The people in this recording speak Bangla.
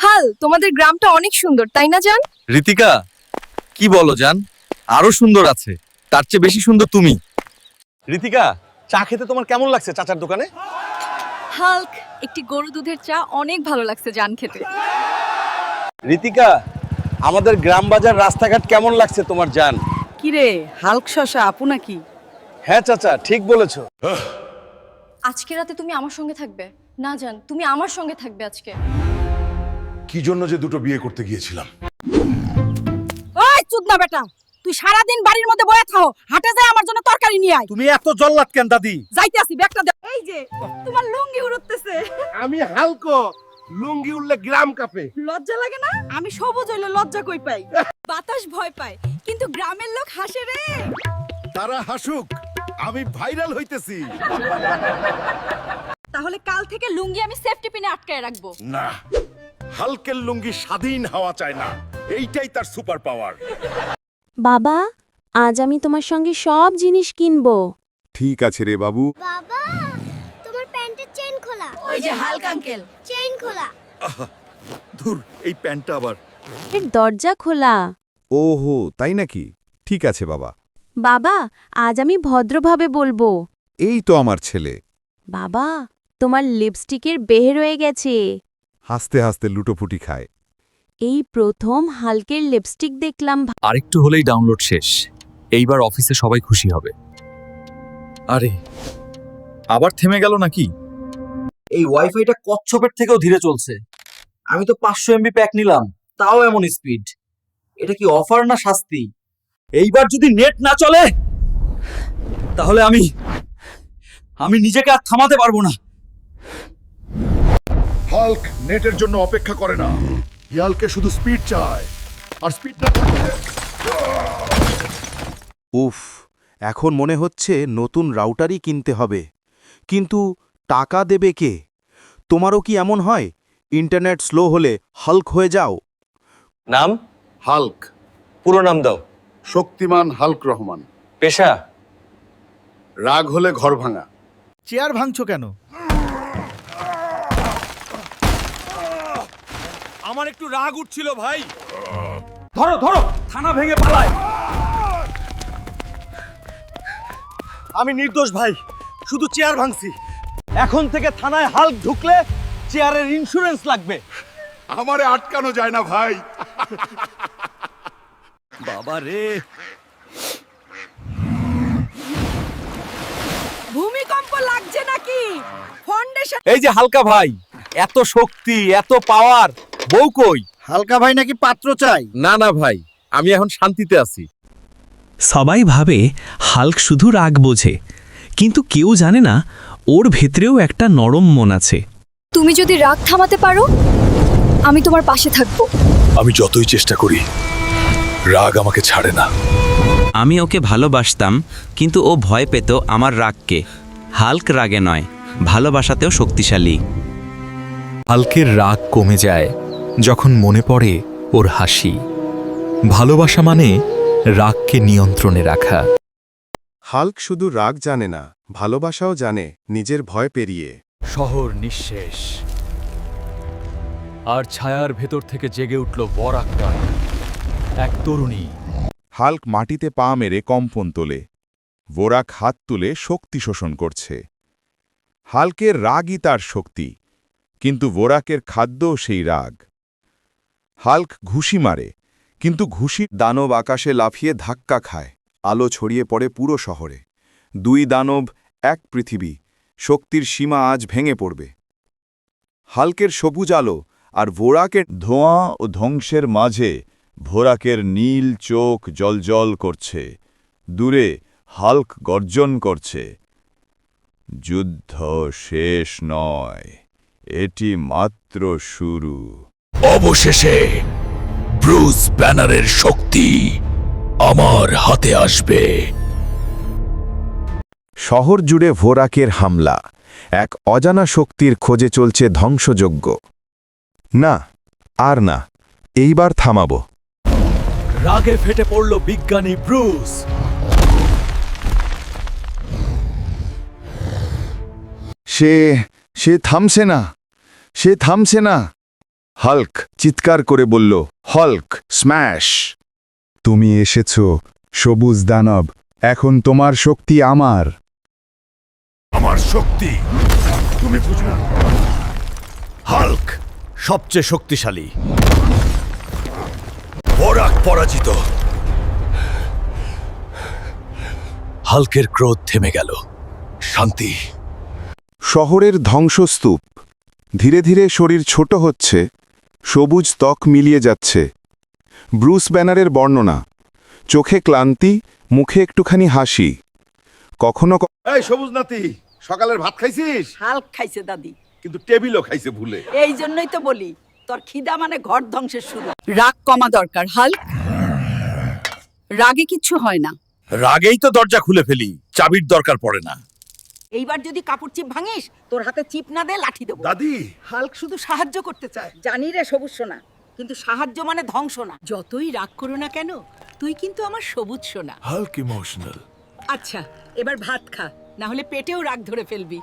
হাল তোমাদের গ্রামটা অনেক সুন্দর তাই না জান? ঋতিকা কি বলো জান? আরও সুন্দর আছে তার চেয়ে বেশি সুন্দর তুমি। ঋতিকা চা খেতে তোমার কেমন লাগছে চাচার দোকানে? হাল্ক একটি গরু দুধের চা অনেক ভালো লাগছে জান খেতে। ঋতিকা আমাদের গ্রাম বাজার রাস্তাঘাট কেমন লাগছে তোমার জান? কিরে হালক শশা আপু নাকি? হ্যাঁ চাচা ঠিক বলেছ। আজকে রাতে তুমি আমার সঙ্গে থাকবে? না জান তুমি আমার সঙ্গে থাকবে আজকে। কি জন্য যে দুটো বিয়ে করতে গিয়েছিলাম? ওই চুদনা বেটা তুই সারাদিন বাড়ির মধ্যে বয়ে থাও হাটে যায় আমার জন্য তরকারি নিয়ে আয়। তুমি এত জল্লাদ কেন দাদি? যাইতে আসি ব্যাগটা দে। এই যে তোমার লুঙ্গি উড়তেছে। আমি হালকো লুঙ্গি উঠলে গ্রাম কাপে। লজ্জা লাগে না? আমি সবুজ হইলে লজ্জা কই পাই? বাতাস ভয় পায় কিন্তু গ্রামের লোক হাসে রে। তারা হাসুক আমি ভাইরাল হইতেছি। তাহলে কাল থেকে লুঙ্গি আমি সেফটি পিনে আটকায় রাখব। না হালকের লুঙ্গি স্বাধীন হওয়া চায় না। এইটাই তার সুপার পাওয়ার। বাবা আজ আমি তোমার সঙ্গে সব জিনিস কিনবো। ঠিক আছে রে বাবু। বাবা তোমার প্যান্টের চেইন খোলা। ওই যে হালক আঙ্কেল। চেইন খোলা। ধুর এই প্যান্টটা আবার। এর দরজা খোলা। ওহো তাই নাকি? ঠিক আছে বাবা। বাবা আজ আমি ভদ্রভাবে বলব। এই তো আমার ছেলে। বাবা তোমার লিপস্টিকের বের হয়ে গেছে। হাসতে হাসতে লুটোপুটি খায়। এই প্রথম হালকের লিপস্টিক দেখলাম আরেকটু হলেই ডাউনলোড শেষ। এইবার অফিসে সবাই খুশি হবে। আরে আবার থেমে গেল নাকি? এই ওয়াইফাইটা কচ্ছপের থেকেও ধীরে চলছে। আমি তো পাঁচশো এমবি প্যাক নিলাম তাও এমন স্পিড। এটা কি অফার না শাস্তি? এইবার যদি নেট না চলে তাহলে আমি আমি নিজেকে আর থামাতে পারব না। হাল্ক নেটের জন্য অপেক্ষা করে না। হিয়ালকে শুধু স্পিড চায় আর স্পিড না উফ এখন মনে হচ্ছে নতুন রাউটারই কিনতে হবে। কিন্তু টাকা দেবে কে? তোমারও কি এমন হয়? ইন্টারনেট স্লো হলে হাল্ক হয়ে যাও। নাম? হাল্ক। পুরো নাম দাও। শক্তিমান হাল্ক রহমান। পেশা? রাগ হলে ঘর ভাঙা। চেয়ার ভাঙছো কেন? আমার একটু রাগ উঠছিল ভাই। ধরো ধরো থানা ভেঙে পালায়। আমি নির্দোষ ভাই শুধু চেয়ার ভাঙছি। এখন থেকে থানায় হাল্ক ঢুকলে চেয়ারের ইন্স্যুরেন্স লাগবে। আমারে আটকানো যায় না ভাই। বাবা রে। ভূমিকম্প লাগছে নাকি? ফাউন্ডেশন এই যে হালকা ভাই এত শক্তি এত পাওয়ার বউ কই? হালকা ভাই নাকি পাত্র চাই? না না ভাই আমি এখন শান্তিতে আছি। সবাই ভাবে হাল্ক শুধু রাগ বোঝে কিন্তু কেউ জানে না ওর ভেতরেও একটা নরম মন আছে। তুমি যদি রাগ থামাতে পারো আমি তোমার পাশে থাকব। আমি যতই চেষ্টা করি রাগ আমাকে ছাড়ে না। আমি ওকে ভালোবাসতাম কিন্তু ও ভয় পেত আমার রাগকে। হাল্ক রাগে নয় ভালোবাসাতেও শক্তিশালী। হাল্কের রাগ কমে যায় যখন মনে পড়ে ওর হাসি। ভালোবাসা মানে রাগকে নিয়ন্ত্রণে রাখা। হাল্ক শুধু রাগ জানে না ভালোবাসাও জানে নিজের ভয় পেরিয়ে। শহর নিঃশেষ। আর ছায়ার ভেতর থেকে জেগে উঠল বরাক্কা এক তরুণী। হাল্ক মাটিতে পা মেরে কম্পন তোলে। বোরাক হাত তুলে শক্তি শোষণ করছে। হাল্কের রাগই তার শক্তি কিন্তু বোরাকের খাদ্যও সেই রাগ। হাল্ক ঘুষি মারে, কিন্তু ঘুষি দানব আকাশে লাফিয়ে ধাক্কা খায়, আলো ছড়িয়ে পড়ে পুরো শহরে। দুই দানব, এক পৃথিবী, শক্তির সীমা আজ ভেঙে পড়বে। হালকের সবুজ আলো আর ভোরাকের ধোঁয়া ও ধ্বংসের মাঝে ভোরাকের নীল চোখ জলজল করছে। দূরে হাল্ক গর্জন করছে, যুদ্ধ শেষ নয়, এটি মাত্র শুরু। অবশেষে ব্রুস ব্যানারের শক্তি আমার হাতে আসবে। শহর জুড়ে ভোরাকের হামলা এক অজানা শক্তির খোঁজে চলছে ধ্বংসযজ্ঞ। না আর না এইবার থামাবো। রাগে ফেটে পড়ল বিজ্ঞানী ব্রুস। সে সে থামছে না সে থামছে না। হাল্ক চিৎকার করে বলল হল্ক স্ম্যাশ! তুমি এসেছ সবুজ দানব এখন তোমার শক্তি আমার! আমার শক্তি? তুমি বুঝো হাল্ক সবচেয়ে শক্তিশালী। বরাক পরাজিত। হাল্কের ক্রোধ থেমে গেল। শান্তি। শহরের ধ্বংসস্তূপ। ধীরে ধীরে শরীর ছোট হচ্ছে। সবুজ ত্বক মিলিয়ে যাচ্ছে। ব্রুস ব্যানারের বর্ণনা চোখে ক্লান্তি মুখে একটুখানি হাসি। কখনো এই সবুজ নাতি সকালের ভাত খাইছিস? হাল্ক খাইছে দাদি। কিন্তু টেবিলও খাইছে ভুলে। এই জন্যই তো বলি তোর খিদা মানে ঘর ধ্বংসের শুরু। রাগ কমা দরকার হাল্ক রাগে কিচ্ছু হয় না। রাগেই তো দরজা খুলে ফেলি চাবির দরকার পড়ে না। এইবার যদি কাপড় চিপ ভাঙিস তোর হাতে চিপ না দে লাঠি দেবো। দাদি। হাল্ক শুধু সাহায্য করতে চায়। জানি রে সবুজ সোনা কিন্তু সাহায্য মানে ধ্বংস না। যতই রাগ করো না কেন তুই কিন্তু আমার সবুজ সোনা। Hulk emotional. আচ্ছা এবার ভাত খা না হলে পেটেও রাগ ধরে ফেলবি।